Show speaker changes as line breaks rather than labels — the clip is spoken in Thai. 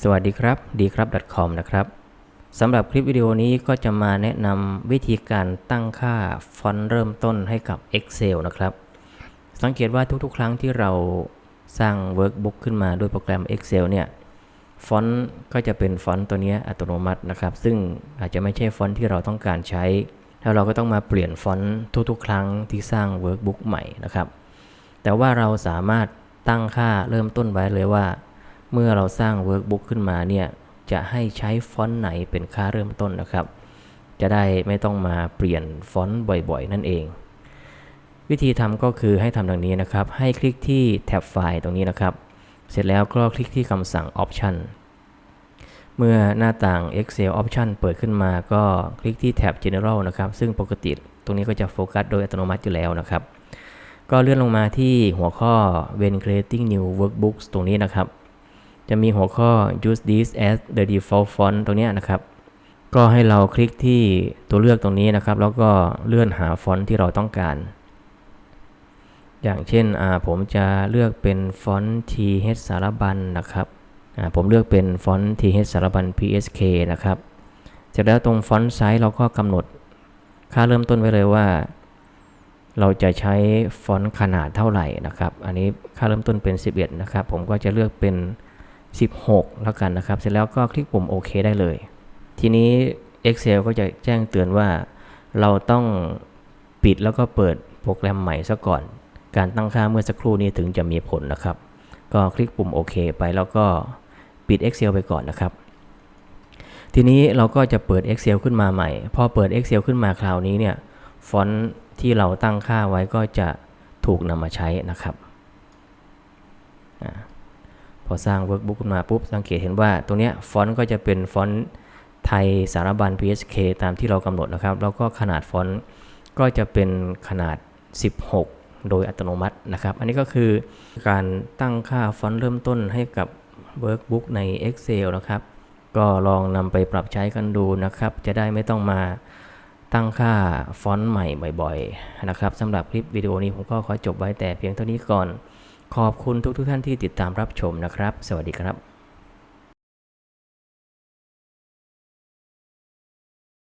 สวัสดีครับดีครับ .com นะครับสำหรับคลิปวิดีโอนี้ก็จะมาแนะนำวิธีการตั้งค่าฟอนต์เริ่มต้นให้กับ Excel นะครับ สังเกตว่าทุกๆ ครั้งที่เราสร้าง Workbook ขึ้นมาด้วยโปรแกรม Excel เนี่ยฟอนต์ก็จะเป็นฟอนต์ตัวนี้อัตโนมัตินะครับ ซึ่งอาจจะไม่ใช่ฟอนต์ที่เราต้องการใช้ แล้วเราก็ต้องมาเปลี่ยนฟอนต์ทุกๆ ครั้งที่สร้าง Workbook ใหม่นะครับ แต่ว่าเราสามารถตั้งค่าเริ่มต้นไว้เลยว่า เมื่อเราสร้าง Workbook ขึ้นมาเนี่ยจะให้ใช้ฟอนต์ไหนเป็นค่าเริ่มต้นนะครับ จะได้ไม่ต้องมาเปลี่ยนฟอนต์บ่อยๆ นั่นเอง วิธีทำก็คือให้ทำดังนี้นะครับ ให้คลิกที่แท็บไฟล์ตรงนี้นะครับ เสร็จแล้วก็คลิกที่คำสั่ง Option เมื่อหน้าต่าง Excel Option เปิดขึ้นมาก็คลิกที่แท็บ General นะครับ ซึ่งปกติตรงนี้ก็จะโฟกัสโดยอัตโนมัติอยู่แล้วนะครับ ก็เลื่อนลงมาที่หัวข้อ When creating new workbooks ตรงนี้นะครับ จะมีหัวข้อ use this as the default font ตรงนี้นะครับ ก็ให้เราคลิกที่ตัวเลือกตรงนี้นะครับ แล้วก็เลื่อนหาฟอนต์ที่เราต้องการ อย่างเช่นผมจะเลือกเป็นฟอนต์ th สารบัญนะครับผมเลือกเป็นฟอนต์ th สารบัญ psk นะครับเสร็จแล้วตรงฟอนต์ไซส์เราก็กำหนดค่าเริ่มต้นไว้เลยว่า เราจะใช้ฟอนต์ขนาดเท่าไหร่นะครับ อันนี้ค่าเริ่มต้นเป็น 11 นะครับ ผมก็จะเลือกเป็น 16 แล้วกันนะครับ เสร็จแล้วก็คลิกปุ่มโอเคได้เลย ทีนี้ Excel ก็จะแจ้งเตือนว่า เราต้องปิดแล้วก็เปิดโปรแกรมใหม่ซะก่อน การตั้งค่าเมื่อสักครู่นี้ถึงจะมีผลนะครับ ก็คลิกปุ่มโอเคไปแล้วก็ปิด Excel ไปก่อนนะครับ ทีนี้เราก็จะเปิด Excel ขึ้นมาใหม่ พอเปิด Excel ขึ้นมาคราวนี้เนี่ย ฟอนต์ที่เราตั้งค่าไว้ก็จะถูกนำมาใช้นะครับ พอสร้าง workbook ขึ้นมาปุ๊บสังเกตเห็นว่าตรงนี้ฟอนต์ก็จะเป็นฟอนต์ไทยสารบัญ PSK ตามที่เรากำหนดนะครับ แล้วก็ขนาดฟอนต์ก็จะเป็นขนาด 16 โดยอัตโนมัตินะครับ อันนี้ก็คือการตั้งค่าฟอนต์เริ่มต้นให้กับ workbook ใน Excel นะครับ ก็ลองนำไปปรับใช้กันดูนะครับ จะได้ไม่ต้องมาตั้งค่าฟอนต์ใหม่บ่อยๆนะครับสำหรับคลิปวิดีโอนี้ผมก็ขอจบไว้แต่เพียงเท่านี้ก่อน ขอบคุณทุกทุกท่านที่ติดตามรับชมนะครับ สวัสดีครับ